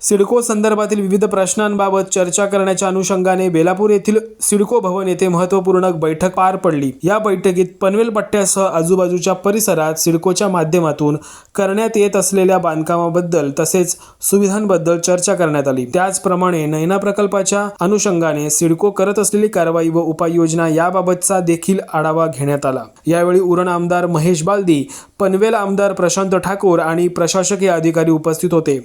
सिडको संदर्भातील विविध प्रश्नांबाबत चर्चा करण्याच्या अनुषंगाने बेलापूर येथील सिडको भवन येथे महत्त्वपूर्ण बैठक पार पडली. या बैठकीत पनवेल पट्ट्यासह आजूबाजूच्या परिसरात सिडकोच्या माध्यमातून करण्यात येत असलेल्या बांधकामाबद्दल तसेच सुविधांबद्दल चर्चा करण्यात आली. त्याचप्रमाणे नैना प्रकल्पाच्या अनुषंगाने सिडको करत असलेली कारवाई व उपाययोजना याबाबतचा देखील आढावा घेण्यात आला. यावेळी उरण आमदार महेश बालदी पनवेल आमदार प्रशांत ठाकूर आणि प्रशासकीय अधिकारी उपस्थित होते.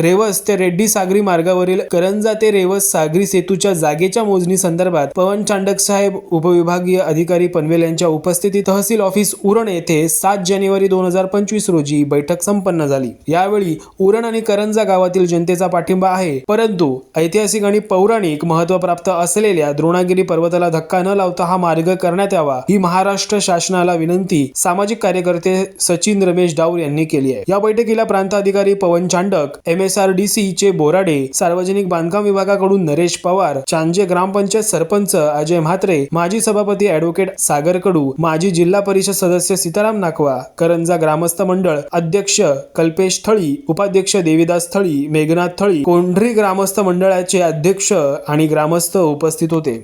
रेवस ते रेड्डी सागरी मार्गावरील करंजा ते रेवस सागरी सेतूच्या जागेच्या मोजणी संदर्भात पवन चांडक साहेब उपविभागीय अधिकारी पनवेल यांच्या उपस्थितीत तहसील ऑफिस उरण येथे सात जानेवारी दोन हजार पंचवीस रोजी बैठक संपन्न झाली. यावेळी उरण आणि करंजा गावातील जनतेचा पाठिंबा आहे परंतु ऐतिहासिक आणि पौराणिक महत्त्व प्राप्त असलेल्या द्रोणागिरी पर्वताला धक्का न लावता हा मार्ग करण्यात यावा ही महाराष्ट्र शासनाला विनंती सामाजिक कार्यकर्ते सचिन रमेश डाऊर यांनी केली आहे. या बैठकीला प्रांताधिकारी Pawan Chandak M. S. R D C चे बोराडे सार्वजनिक बांधकाम विभागाकडून नरेश पवार चांजे ग्रामपंचायत सरपंच अजय म्हात्रे माजी सभापती ॲडव्होकेट सागर कडू माजी जिल्हा परिषद सदस्य सीताराम नाकवा करंजा ग्रामस्थ मंडळ अध्यक्ष कल्पेश थळी उपाध्यक्ष देविदास थळी मेघनाथ थळी कोंढरी ग्रामस्थ मंडळाचे अध्यक्ष आणि ग्रामस्थ उपस्थित होते.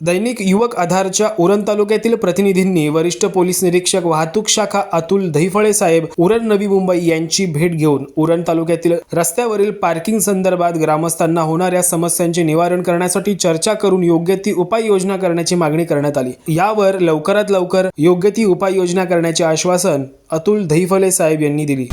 दैनिक युवक आधारच्या उरण तालुक्यातील प्रतिनिधींनी वरिष्ठ पोलीस निरीक्षक वाहतूक शाखा अतुल दहिफळे साहेब उरण नवी मुंबई यांची भेट घेऊन उरण तालुक्यातील रस्त्यावरील पार्किंग संदर्भात ग्रामस्थांना होणाऱ्या समस्यांचे निवारण करण्यासाठी चर्चा करून योग्य ती उपाययोजना करण्याची मागणी करण्यात आली. यावर लवकरात लवकर योग्य ती उपाययोजना करण्याचे आश्वासन अतुल दहिफले साहेब यांनी दिली.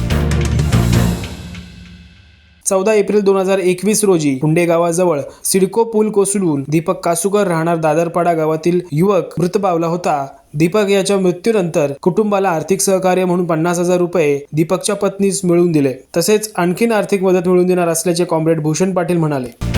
चौदा एप्रिल दोन हजार एकवीस रोजी हुंडे गावाजवळ सिडको पूल कोसळून दीपक कासूकर राहणार दादरपाडा गावातील युवक मृत पावला होता. दीपक याच्या मृत्यूनंतर कुटुंबाला आर्थिक सहकार्य म्हणून पन्नास हजार रुपये दीपकच्या पत्नीस मिळवून दिले. तसेच आणखीन आर्थिक मदत मिळवून देणार असल्याचे कॉम्रेड भूषण पाटील म्हणाले.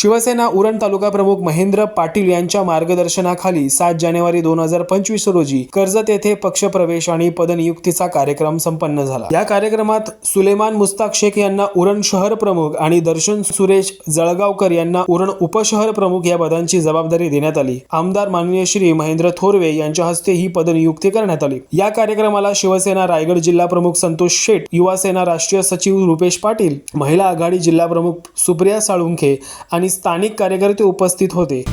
शिवसेना उरण तालुका प्रमुख महेंद्र पाटील यांच्या मार्गदर्शनाखाली सात जानेवारी दोन हजार पंचवीस रोजी कर्जत येथे पक्षप्रवेश आणि पदनियुक्तीचा कार्यक्रम संपन्न झाला. या कार्यक्रमात सुलेमान मुस्ताक शेख यांना उरण शहर प्रमुख आणि दर्शन सुरेश जळगावकर यांना उरण उपशहर प्रमुख या पदांची जबाबदारी देण्यात आली. आमदार माननीय श्री महेंद्र थोरवे यांच्या हस्ते ही पदनियुक्ती करण्यात आली. या कार्यक्रमाला शिवसेना रायगड जिल्हा प्रमुख संतोष शेठ युवा सेना राष्ट्रीय सचिव रुपेश पाटील महिला आघाडी जिल्हा प्रमुख सुप्रिया साळुंखे आणि स्थानिक कार्यकर्ते उपस्थित होते.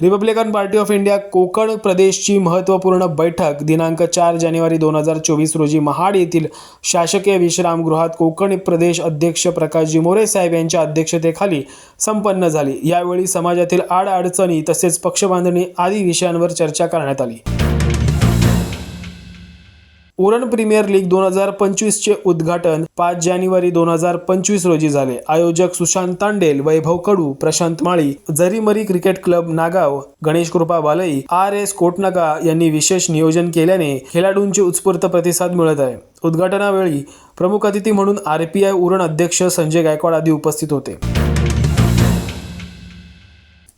Republican Party of India Konkan प्रदेशची महत्त्वपूर्ण बैठक दिनांक चार जानेवारी दोन हजार चोवीस रोजी महाड येथील शासकीय विश्रामगृहात कोकण प्रदेश अध्यक्ष प्रकाशजी मोरे साहेब यांच्या अध्यक्षतेखाली संपन्न झाली. यावेळी समाजातील आडअडचणी तसेच पक्षबांधणी आदी विषयांवर चर्चा करण्यात आली. उरण प्रीमियर लीग दोन हजार पंचवीसचे उद्घाटन पाच जानेवारी दोन हजार पंचवीस रोजी झाले. आयोजक Sushant Tandel Vaibhav Kadu Prashant Mali Jarimari cricket club Nagaon Ganesh Krupa Balai R S Kotnaka यांनी विशेष नियोजन केल्याने खेळाडूंचे उत्स्फूर्त प्रतिसाद मिळत आहे. उद्घाटनावेळी प्रमुख अतिथी म्हणून आर पी आय उरण अध्यक्ष संजय गायकवाड आदी उपस्थित होते.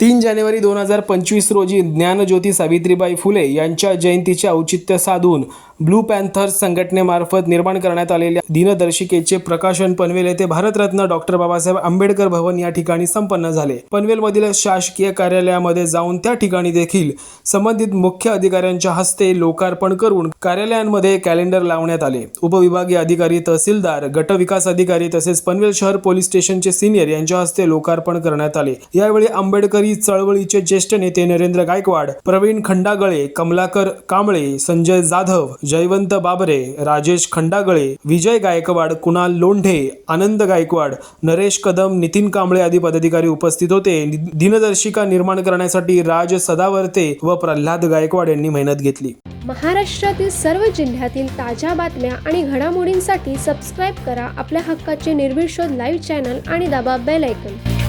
तीन जानेवारी दोन हजार पंचवीस रोजी ज्ञानज्योती सावित्रीबाई फुले यांच्या जयंतीचे औचित्य साधून ब्लू पॅन्थर्स संघटनेमार्फत निर्माण करण्यात आलेल्या दिनदर्शिकेचे प्रकाशन पनवेल येथे भारतरत्न डॉक्टर बाबासाहेब आंबेडकर भवन या ठिकाणी संपन्न झाले. पनवेलमधील शासकीय कार्यालयामध्ये जाऊन त्या ठिकाणी देखील संबंधित मुख्य अधिकाऱ्यांच्या हस्ते लोकार्पण करून कार्यालयांमध्ये कॅलेंडर लावण्यात आले. उपविभागीय अधिकारी तहसीलदार गट विकास अधिकारी तसेच पनवेल शहर पोलीस स्टेशनचे सिनियर यांच्या हस्ते लोकार्पण करण्यात आले. यावेळी आंबेडकरी चळवळीचे ज्येष्ठ नेते नरेंद्र गायकवाड प्रवीण खंडागळे कमलाकर कांबळे संजय जाधव जयवंत बाबरे राजेश खंडागळे विजय गायकवाड कुणाल लोंढे आनंद गायकवाड नरेश कदम नितीन कांबळे आदी पदाधिकारी उपस्थित होते. दिनदर्शिका निर्माण करण्यासाठी राज सदावर्ते व प्रल्हाद गायकवाड यांनी मेहनत घेतली. महाराष्ट्रातील सर्व जिल्ह्यातील ताज्या बातम्या आणि घडामोडींसाठी सबस्क्राईब करा आपल्या हक्काचे निर्भीड शोध लाईव्ह चॅनल आणि दाबा बेल ऐकन